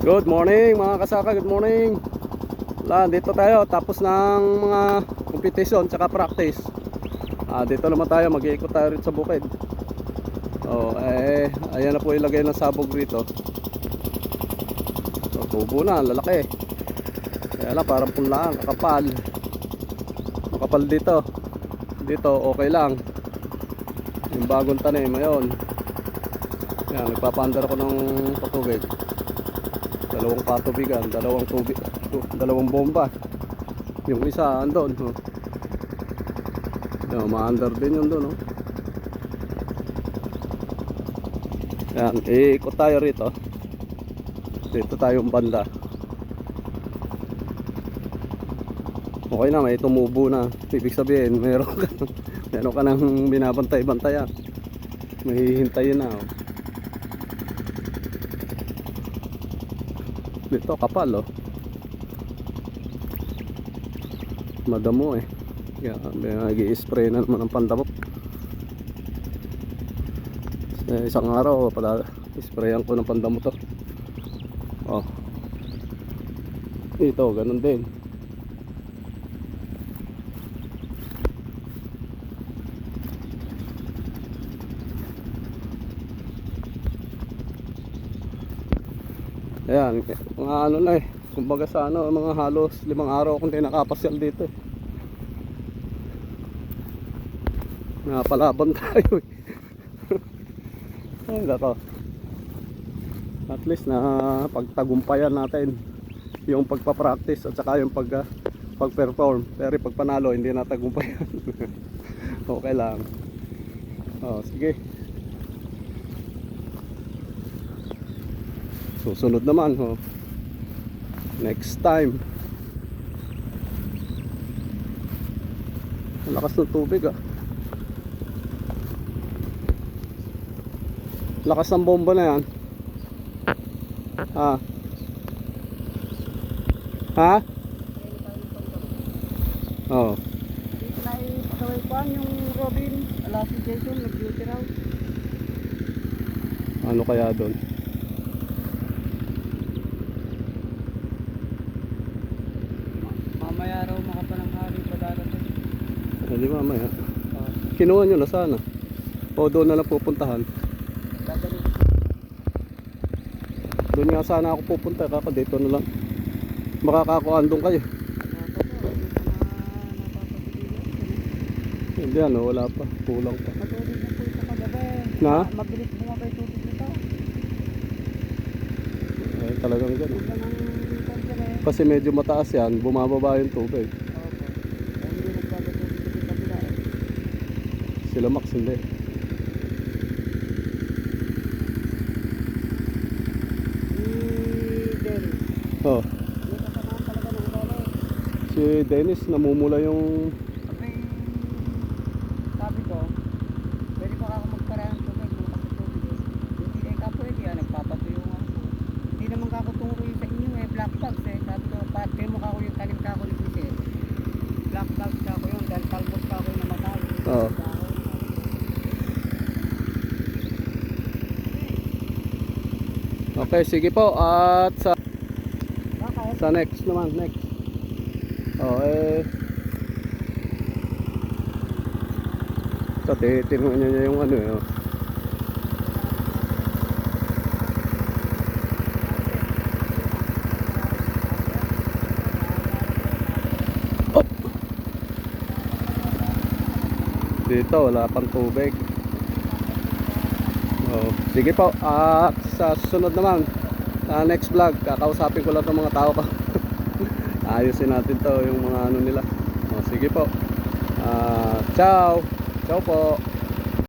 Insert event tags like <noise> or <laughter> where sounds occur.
Good morning mga kasaka, good morning. Wala, dito tayo tapos ng mga competition tsaka practice. Ah, dito naman tayo, mag-iikot tayo rin sa bukid. Oh, eh, ayan na po ilagay ng sabog rito. So, tubo na, lalaki. Kaya lang, parang punlaan, kakapal. Makapal dito. Dito, okay lang. Yung bagong tanim, ayun. Yan, nagpapandar ako ng patubig. Dalawang patubigan, dalawang tubig, tu- dalawang bomba. Yung isa andon, oh. Yan, maandar din yun doon, oh. Yan, iikot tayo rito. Dito tayong banda. Okay na, may tumubo na. Ibig sabihin, meron ka, <laughs> meron ka nang binabantay-bantayan. May na, oh. Dito kapal oh. Madamo eh. Kaya nag-i-spray na naman ang pandamok. Sa isang araw pala sprayan ko ng pandamo to. Oh. Ito, ganun din. Ayan, mga ano na eh. Kumbaga sa ano, mga halos limang araw akong hindi nakapasyal dito eh. Napalaban <laughs> tayo eh. Ay, nako. At least na pagtagumpayan natin yung pagpa-practice at saka yung pag, ah, pag-perform. Pero pag panalo, hindi natagumpayan. <laughs> okay lang. Oh, sige. Susunod naman, oh. Next time. Ang lakas ng tubig, ah. Lakas ng bomba na yan. Ah. Ha? Oh. Yung Robin, ala si Jason, nag-duty raw. Ano kaya doon? Mamaya raw makapalanghari pa darating. Hindi mamaya. Uh, Kinuha nyo na sana. O doon na lang pupuntahan. dadali. Doon nga sana ako pupunta. Kako dito na lang. Makakakuan doon kayo. Hindi ano, wala pa. Kulang pa. Matubig na po ito kagabi. Na? Mabilis bumabay tubig nito. Eh, talagang eh. Kasi medyo mataas yan, bumababa yung tubig. Opo. Kaya hindi nagbabatubig dito sa kabila eh. Sila Max hindi. Oh, si Dennis namumula yung Sabi, sabi ko, pwede pa ako magparaan malakas ang tubig eh. Hindi na ka pwede, ah, nagpapatuyo nga ako. Hindi naman kako tungkol sa inyo eh, black bags eh. Sabi ko, pati mo kako yung tanim kako ni Michelle. Black bags kako yun, dahil talbot kako yung namatay. Oo. Okay, sige po. At sa sa next naman, next. Oh, eh. Sa titingnan niya yung ano eh. oh. Oh! Dito wala pang tubig. Oh, sige po. At sa susunod naman, sa next vlog, kakausapin ko lang ng mga tao ko. <laughs> Ayusin natin to yung mga ano nila. Oh, sige po. Ah, ciao. Ciao po.